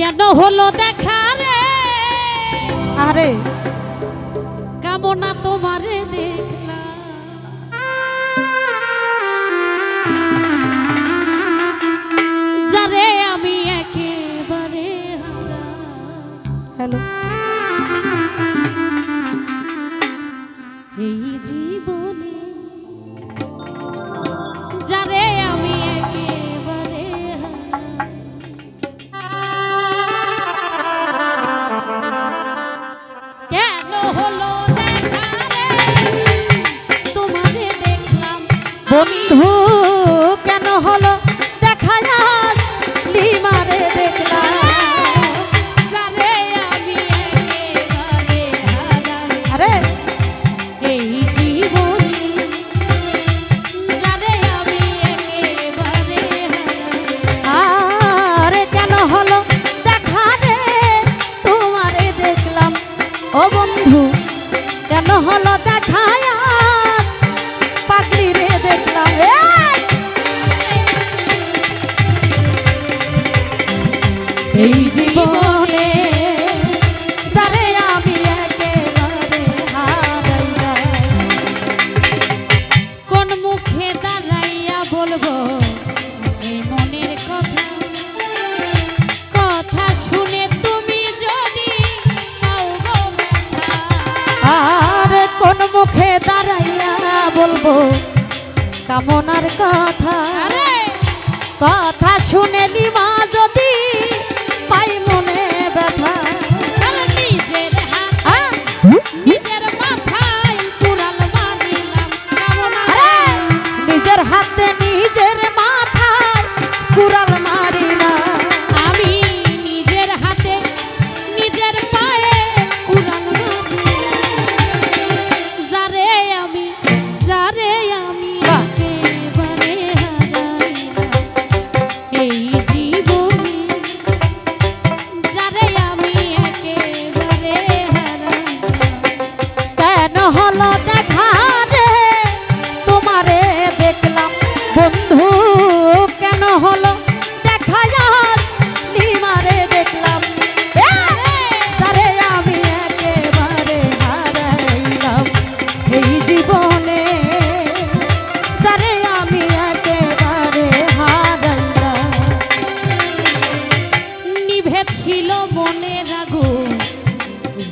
কেন হলো দেখা রে? আরে। কামনা তোমারে আমি একেবারে এই জীবন ও বন্ধু কেন হলো দেখায়? পাগলি রে দেখলাম এই জীবন কামনার কথা। কথা শুনে নিমা যদি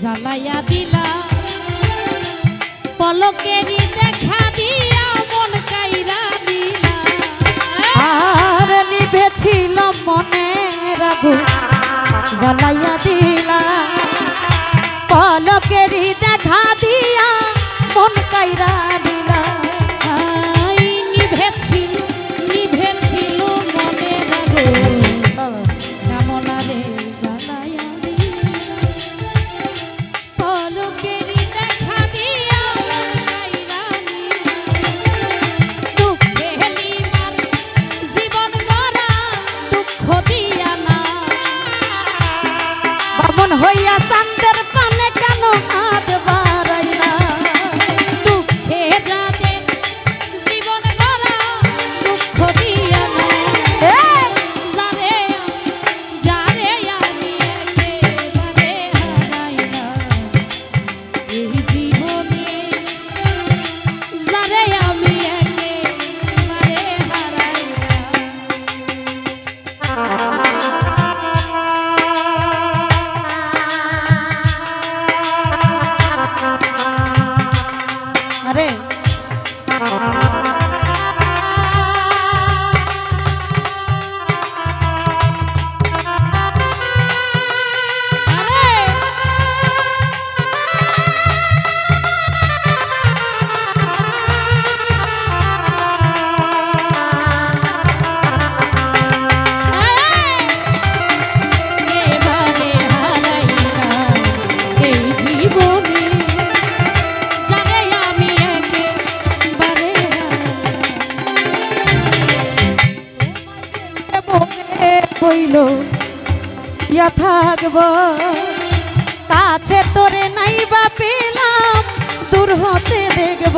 জ্বালাইয়া দিলা। পলকেরই দেখা দিয়া মন কাইরা দিলা। আর নিভেছিল মনে রাগু জ্বালাইয়া দিলা। পলকেরই দেখা কইল ইয়া থাকব। কাছে তোরে নাই বা পেলাম দূর হতে দেখব।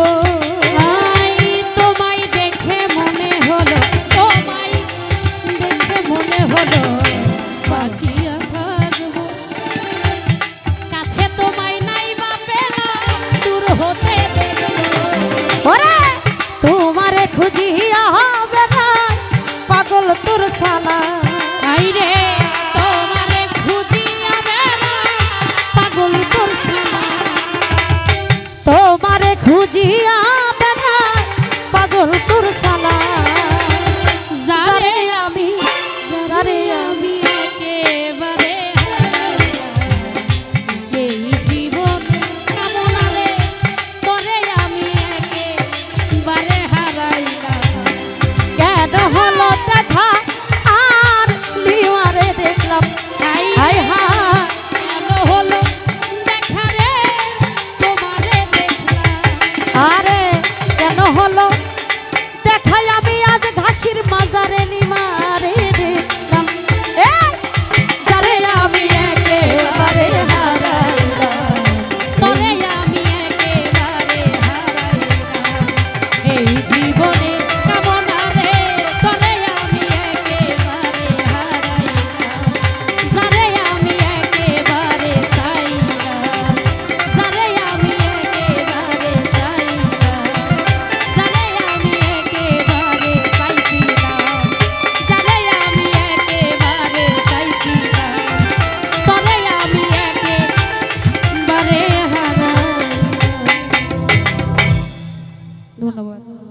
বুঝিয়া